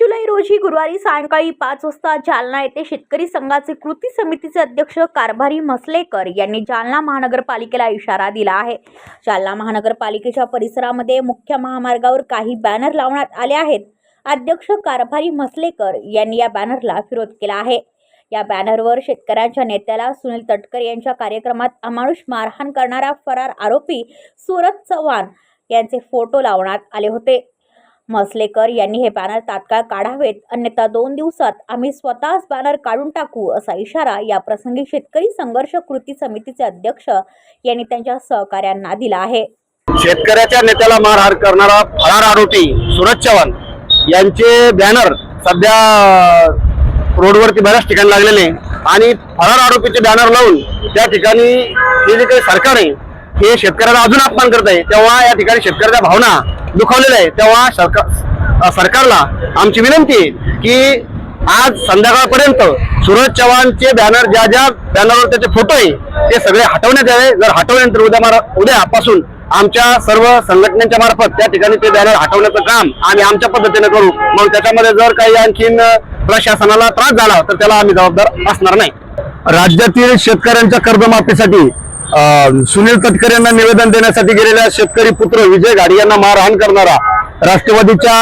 जुलै रोजी गुरुवारी सायंकाळी पाच वाजता जालना येथे शेतकरी संघाचे कृती समितीचे अध्यक्ष कारभारी म्हसलेकर यांनी जालना महानगरपालिकेला इशारा दिला आहे. जालना महानगरपालिकेच्या परिसरामध्ये मुख्य महामार्गावर काही बॅनर लावण्यात आले आहेत. अध्यक्ष कारभारी म्हसलेकर यांनी या बॅनरला विरोध केला आहे. या बॅनरवर शेतकऱ्यांच्या नेत्याला सुनील तटकर यांच्या कार्यक्रमात अमानुष मारहाण करणारा फरार आरोपी सूरज चव्हाण यांचे फोटो लावण्यात आले होते. म्हसलेकर यांनी हे बॅनर तात्काळ काढावेत. अन्यथा दोन दिवसात आम्ही स्वतःच बॅनर काढून टाकू असा इशारा या प्रसंगी शेतकरी संघर्ष कृती समितीचे अध्यक्ष यांनी त्यांच्या सहकाऱ्यांना दिला आहे. शेतकऱ्याच्या नेत्याला मारहाण करणारा फरार आरोपी सुरज चव्हाण यांचे बॅनर सध्या रोडवरती बऱ्याच ठिकाणी लागलेले आणि फरार आरोपीचे बॅनर लावून त्या ठिकाणी हे जे काही सरकार आहे हे शेतकऱ्याला अजून अपमान करत आहे तेव्हा या ठिकाणी शेतकऱ्याच्या भावना दुखावलेलं आहे. तेव्हा सरकार सरकारला आमची विनंती आहे की आज संध्याकाळपर्यंत सुरज चव्हाणचे बॅनर ज्या ज्या बॅनरवर त्याचे फोटो आहे ते सगळे हटवण्यात यावे. जर हटवल्यानंतर उद्या मारा उद्यापासून आमच्या सर्व संघटनेच्या मार्फत त्या ठिकाणी ते बॅनर हटवण्याचं काम आम्ही आमच्या पद्धतीने करू. मग त्याच्यामध्ये जर काही आणखीन प्रशासनाला त्रास झाला तर त्याला आम्ही जबाबदार असणार नाही. राज्यातील शेतकऱ्यांच्या कर्जमाफीसाठी सुनील तटकरे यांना निवेदन देण्यासाठी गेलेल्या शेतकरी पुत्र विजय घाडी यांना मारहाण करणारा राष्ट्रवादीच्या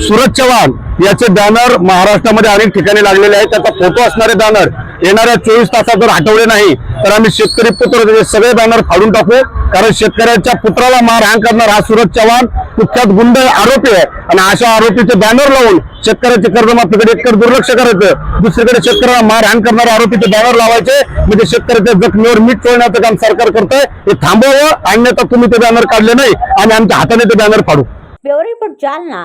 सुरज चव्हाण याचे बॅनर महाराष्ट्रामध्ये अनेक ठिकाणी लागलेले आहेत. त्याचा फोटो असणारे बॅनर येणाऱ्या चोवीस तासात जर हटवले नाही तर आम्ही शेतकरी पुत्र त्याचे सगळे बॅनर फाडून टाकू. कारण शेतकऱ्याच्या पुत्राला मारहाण करणार हा सुरज चव्हाण. कुख्यात गुंड आरोपी आहे. आणि अशा आरोपीचे बॅनर लावून शेतकऱ्याचे कर्जमाफीकडे एकतर दुर्लक्ष करायचं. दुसरीकडे शेतकऱ्याला मारहाण करणाऱ्या आरोपीचे बॅनर लावायचे. म्हणजे शेतकऱ्याच्या जखमीवर मीठ चोळण्याचं काम सरकार करतंय. हे थांबवावं. अन्यथा तुम्ही ते बॅनर काढले नाही. आणि आमच्या हाताने ते बॅनर फाडू. जालना.